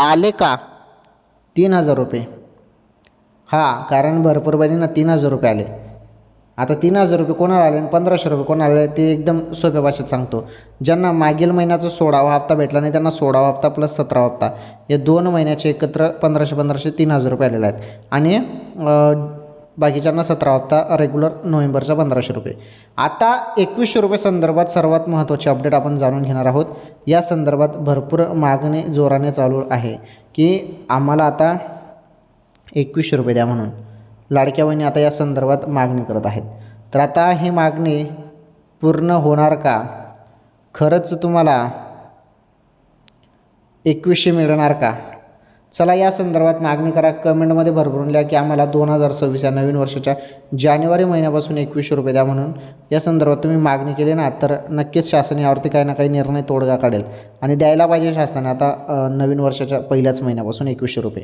आले का? तीन हजार रुपये. हां कारण भरपूर बहिणींना तीन हजार रुपये आले. आता तीन हजार रुपये कोणाला आले आणि पंधराशे रुपये कोणाला आले ते एकदम सोप्या भाषेत सांगतो. ज्यांना मागील महिन्याचा सोळावा हप्ता भेटला नाही त्यांना सोळावा हप्ता प्लस सतरावा हप्ता. या दोन महिन्याचे एकत्र पंधराशे पंधराशे तीन हजार रुपये आलेले आहेत. आणि बाकीच्यांना सतरा हप्ता रेग्युलर नोव्हेंबरचा पंधराशे रुपये. आता एकवीसशे रुपये संदर्भात सर्वात महत्त्वाचे अपडेट आपण जाणून घेणार आहोत. या संदर्भात भरपूर मागणी जोराने चालू आहे की आम्हाला आता एकवीसशे रुपये द्या म्हणून. लाडक्या बहिणी आता या संदर्भात मागणी करत आहेत. तर आता ही मागणी पूर्ण होणार का? खरंच तुम्हाला एकवीसशे मिळणार का? चला या संदर्भात मागणी करा. कमेंटमध्ये भरभरून लिहा की आम्हाला दोन हजार सव्वीस या नवीन वर्षाच्या जानेवारी महिन्यापासून एकवीसशे रुपये द्या म्हणून. या संदर्भात तुम्ही मागणी केली ना तर नक्कीच शासन यावरती काही ना काही निर्णय तोडगा काढेल आणि द्यायला पाहिजे शासनाने. आता नवीन वर्षाच्या पहिल्याच महिन्यापासून एकवीसशे रुपये.